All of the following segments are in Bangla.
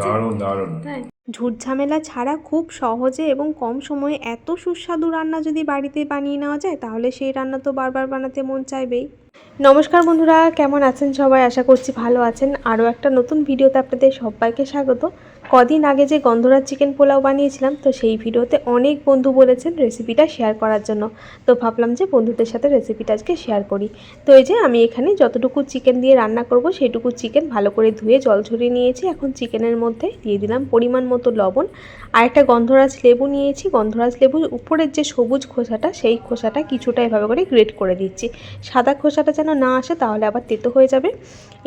দারুণ দারুণ। তাই? ঝুট ঝামেলা ছাড়া খুব সহজে এবং কম সময়ে এত সুস্বাদু রান্না যদি বাড়িতে বানিয়ে নেওয়া যায় তাহলে সেই রান্না তো বারবার বানাতে মন চাইবেই। নমস্কার বন্ধুরা কেমন আছেন সবাই? আশা করছি ভালো আছেন। আরও একটা নতুন ভিডিওতে আপনাদের সবাইকে স্বাগত। কদিন আগে যে গন্ধরাজ চিকেন পোলাও বানিয়েছিলাম, তো সেই ভিডিওতে অনেক বন্ধু বলেছেন রেসিপিটা শেয়ার করার জন্য। তো ভাবলাম যে বন্ধুদের সাথে রেসিপিটা আজকে শেয়ার করি। তো এই যে আমি এখানে যতটুকু চিকেন দিয়ে রান্না করব, সেইটুকু চিকেন ভালো করে ধুয়ে জল ঝরিয়ে নিয়েছি। এখন চিকেনের মধ্যে দিয়ে দিলাম পরিমাণ মতো লবণ। আর একটা গন্ধরাজ লেবু নিয়েছি। গন্ধরাজ লেবুর উপরের যে সবুজ খোসাটা, সেই খোসাটা কিছুটা এভাবে করে গ্রেট করে দিচ্ছি। সাদা খোসাটা যেন না আসে, তাহলে আবার তেতো হয়ে যাবে।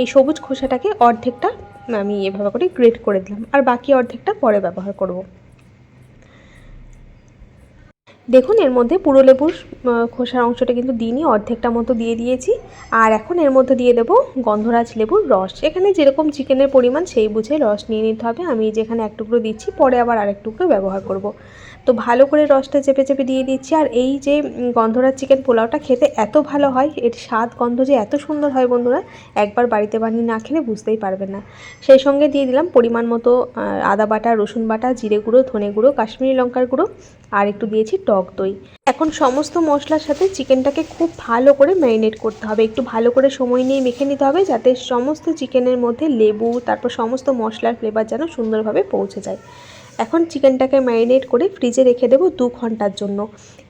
এই সবুজ খোসাটাকে অর্ধেকটা আমি এভাবে করে গ্রেট করে দিলাম। আর বাকি অর্ধেকটা পরে ব্যবহার করব। দেখুন, এর মধ্যে পুরো লেবুর খোসার অংশটা কিন্তু দিইনি, অর্ধেকটা মতো দিয়ে দিয়েছি। আর এখন এর মধ্যে দিয়ে দেবো গন্ধরাজ লেবুর রস। এখানে যেরকম চিকেনের পরিমাণ, সেই বুঝে রস নিয়ে নিতে হবে। আমি যেখানে এক টুকরো দিচ্ছি, পরে আবার আরেক টুকরো ব্যবহার করব। তো ভালো করে রসটা চেপে চেপে দিয়ে দিচ্ছি। আর এই যে গন্ধরাজ চিকেন পোলাওটা খেতে এত ভালো হয়, এর স্বাদ গন্ধ যে এত সুন্দর হয় বন্ধুরা, একবার বাড়িতে বানিয়ে না খেলে বুঝতেই পারবেন না। সেই সঙ্গে দিয়ে দিলাম পরিমাণ মতো আদা বাটা, রসুন বাটা, জিরে গুঁড়ো, ধনে গুঁড়ো, কাশ্মীরি লঙ্কার গুঁড়ো। আর একটু দিয়েছি টক দই। এখন সমস্ত মশলার সাথে চিকেনটাকে খুব ভালো করে ম্যারিনেট করতে হবে। একটু ভালো করে সময় নিয়ে মেখে নিতে হবে যাতে সমস্ত চিকেনের মধ্যে লেবু, তারপর সমস্ত মশলার ফ্লেভার যেন সুন্দরভাবে পৌঁছে যায়। এখন চিকেনটাকে ম্যারিনেট করে ফ্রিজে রেখে দেবো দু ঘণ্টার জন্য।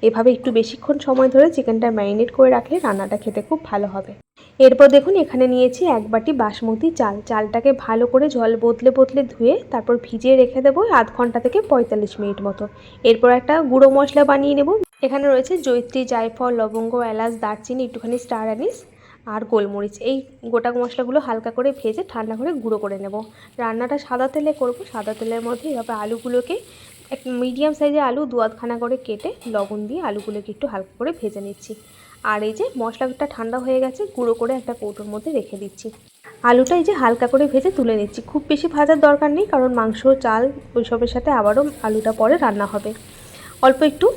এভাবে একটু বেশিক্ষণ সময় ধরে চিকেনটা ম্যারিনেট করে রাখলে রান্নাটা খেতে খুব ভালো হবে। এরপর দেখুন, এখানে নিয়েছি এক বাটি বাসমতি চাল। চালটাকে ভালো করে জল বদলে বদলে ধুয়ে তারপর ভিজিয়ে রেখে দেবো আধ ঘণ্টা থেকে পঁয়তাল্লিশ মিনিট মতো। এরপর একটা গুঁড়ো মশলা বানিয়ে নেব। এখানে রয়েছে জৈত্রী জায়ফল, লবঙ্গ, এলাচ, দারচিনি, একটুখানি স্টার অ্যানিস। আর গোলমরিচ। এই গোটা মশলাগুলো হালকা করে ভেজে ঠান্ডা করে গুঁড়ো করে নেব। রান্নাটা সাদা তেলে করব। সাদা তেলের মধ্যে এভাবে আলুগুলোকে এক মিডিয়াম সাইজের আলু দু আধখানা করে কেটে লবণ দিয়ে আলুগুলোকে একটু হালকা করে ভেজে নিচ্ছি। আর এই যে মশলাটা ঠান্ডা হয়ে গেছে, গুঁড়ো করে একটা কৌটোর মধ্যে রেখে দিচ্ছি। আলুটা এই যে হালকা করে ভেজে তুলে নিচ্ছি। খুব বেশি ভাজার দরকার নেই, কারণ মাংস, চাল ওইসবের সাথে আবারও আলুটা পরে রান্না হবে। অল্প একটু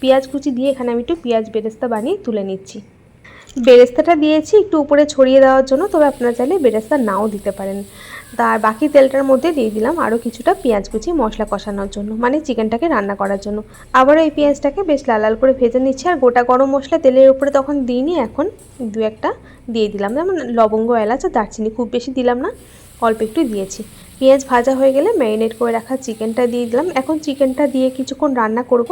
পেঁয়াজ কুচি দিয়ে এখানে আমি একটু পেঁয়াজ বেরেস্তা বানিয়ে তুলে নিচ্ছি। বেরেস্তাটা দিয়েছি, একটু উপরে ছড়িয়ে দেওয়ার জন্য, তবে আপনারা চাইলে বেরেস্তা নাও দিতে পারেন। তার বাকি তেলটার মধ্যে দিয়ে দিলাম আরও কিছুটা পেঁয়াজ কুচি মশলা কষানোর জন্য মানে চিকেনটাকে রান্না করার জন্য। আবারও এই পেঁয়াজটাকে বেশ লাল লাল করে ভেজে নিচ্ছি, আর গোটা গরম মশলা তেলের উপরে তখন দিইনি, এখন দু একটা দিয়ে দিলাম। যেমন লবঙ্গ, এলাচ আর দারচিনি খুব বেশি দিলাম না, অল্প একটু দিয়েছি। পেঁয়াজ ভাজা হয়ে গেলে ম্যারিনেট করে রাখা চিকেনটা দিয়ে দিলাম। এখন চিকেনটা দিয়ে কিছুক্ষণ রান্না করব।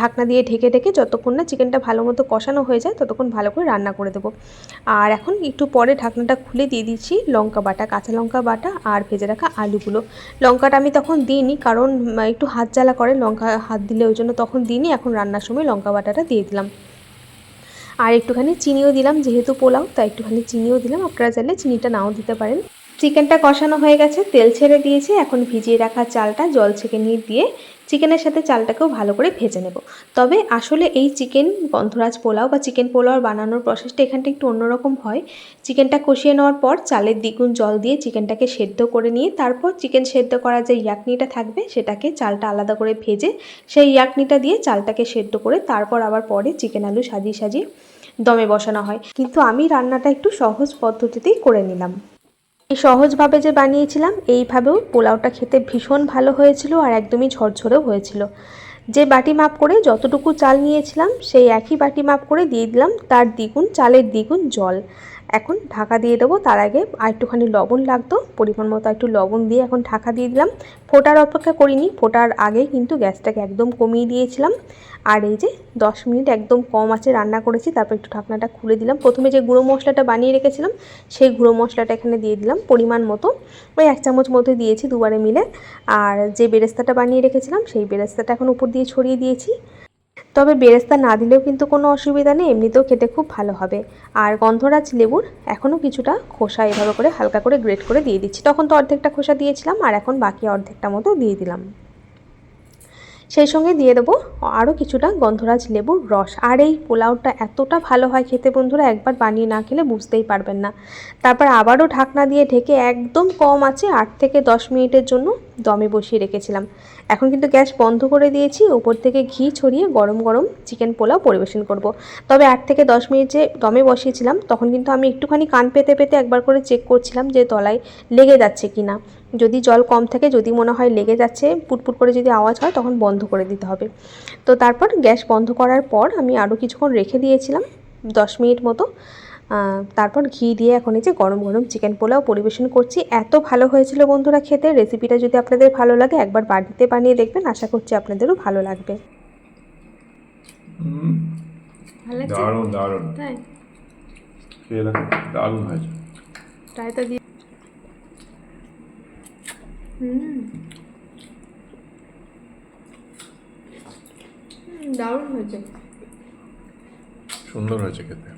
ঢাকনা দিয়ে ঢেকে ঢেকে যতক্ষণ না চিকেনটা ভালো মতো কষানো হয়ে যায়, ততক্ষণ ভালো করে রান্না করে দেবো। আর এখন একটু পরে ঢাকনাটা খুলে দিয়ে দিচ্ছি লঙ্কা বাটা, কাঁচা লঙ্কা বাটা আর ভেজে রাখা আলুগুলো। লঙ্কাটা আমি তখন দিইনি কারণ একটু হাত জ্বালা করে লঙ্কা হাত দিলে ওই জন্য তখন দিইনি, এখন রান্নার সময় লঙ্কা বাটাটা দিয়ে দিলাম। আর একটুখানি চিনিও দিলাম যেহেতু পোলাও, তাই একটুখানি চিনিও দিলাম, আপনারা চাইলে চিনিটা নাও দিতে পারেন। চিকেনটা কষানো হয়ে গেছে, তেল ছেড়ে দিয়েছে, এখন ভিজিয়ে রাখা চালটা জল ছেঁকে নিয়ে দিয়ে চিকেনের সাথে চালটাকেও ভালো করে ভেজে নেব। তবে আসলে এই চিকেন গন্ধরাজ পোলাও বা চিকেন পোলাও বানানোর প্রসেসটা এখানটা একটু অন্যরকম হয়। চিকেনটা কষিয়ে নেওয়ার পর চালের দ্বিগুণ জল দিয়ে চিকেনটাকে সেদ্ধ করে নিয়ে তারপর চিকেন সেদ্ধ করা যে ইয়াকনিটা থাকবে, সেটাকে চালটা আলাদা করে ভেজে সেই ইয়াকনিটা দিয়ে চালটাকে সেদ্ধ করে তারপর আবার পরে চিকেন আলু সাজিয়ে সাজিয়ে দমে বসানো হয়। কিন্তু আমি রান্নাটা একটু সহজ পদ্ধতিতেই করে নিলাম। সহজভাবে যে বানিয়েছিলাম, এইভাবেও পোলাওটা খেতে ভীষণ ভালো হয়েছিল আর একদমই ঝরঝরেও হয়েছিল। যে বাটি মাপ করে যতটুকু চাল নিয়েছিলাম, সেই একই বাটি মাপ করে দিয়ে দিলাম, তার দ্বিগুণ চালের দ্বিগুণ জল। এখন ঢাকা দিয়ে দেবো। তার আগে আর একটুখানি লবণ লাগতো, পরিমাণ মতো একটু লবণ দিয়ে এখন ঢাকা দিয়ে দিলাম। ফোটার অপেক্ষা করিনি, ফোটার আগে কিন্তু গ্যাসটাকে একদম কমিয়ে দিয়েছিলাম। আর এই যে দশ মিনিট একদম কম আছে রান্না করেছি, তারপর একটু ঢাকনাটা খুলে দিলাম। প্রথমে যে গুঁড়ো মশলাটা বানিয়ে রেখেছিলাম, সেই গুঁড়ো মশলাটা এখানে দিয়ে দিলাম পরিমাণ মতো। ওই এক চামচ মতো দিয়েছি দুবারে মিলে। আর যে বেরেস্তাটা বানিয়ে রেখেছিলাম, সেই বেরেস্তাটা এখন উপর দিয়ে ছড়িয়ে দিয়েছি। তবে বেরেস্তা না দিলেও কিন্তু কোনো অসুবিধা নেই, এমনিতেও খেতে খুব ভালো হবে। আর গন্ধরাজ লেবুর এখনও কিছুটা খোসা এভাবে করে হালকা করে গ্রেট করে দিয়ে দিচ্ছি। তখন তো অর্ধেকটা খোসা দিয়েছিলাম আর এখন বাকি অর্ধেকটা মতো দিয়ে দিলাম। সেই সঙ্গে দিয়ে দেবো আরও কিছুটা গন্ধরাজ লেবুর রস। আর এই পোলাওটা এতটা ভালো হয় খেতে বন্ধুরা, একবার বানিয়ে না খেলে বুঝতেই পারবেন না। তারপর আবারও ঢাকনা দিয়ে ঢেকে একদম কম আছে, আট থেকে দশ মিনিটের জন্য দমে বসিয়ে রেখেছিলাম। এখন কিন্তু গ্যাস বন্ধ করে দিয়েছি ওপর থেকে ঘি ছড়িয়ে গরম গরম চিকেন পোলাও পরিবেশন করব। তবে আট থেকে দশ মিনিট যে দমে বসিয়েছিলাম, তখন কিন্তু আমি একটুখানি কান পেতে পেতে একবার করে চেক করছিলাম যে তলায় লেগে যাচ্ছে কি না যদি জল কম থাকে, যদি মনে হয় লেগে যাচ্ছে, পুটপুট করে যদি আওয়াজ হয়, তখন বন্ধ করে দিতে হবে। তো তারপর গ্যাস বন্ধ করার পর আমি আরও কিছুক্ষণ রেখে দিয়েছিলাম, দশ মিনিট মতো। তারপর ঘি দিয়ে এখন এই যে গরম গরম চিকেন পোলাও পরিবেশন করছি। এত ভালো হয়েছিল বন্ধুরা খেতে। রেসিপিটা যদি আপনাদের ভালো লাগে একবার বাড়িতে বানিয়ে দেখবেন। আশা করছি আপনাদেরও ভালো লাগবে। দারুণ দারুণ। তাই? দারুণ হয়েছে। ট্রাইটা দিয়ে হুম দারুণ হয়েছে। সুন্দর হয়েছে খেতে।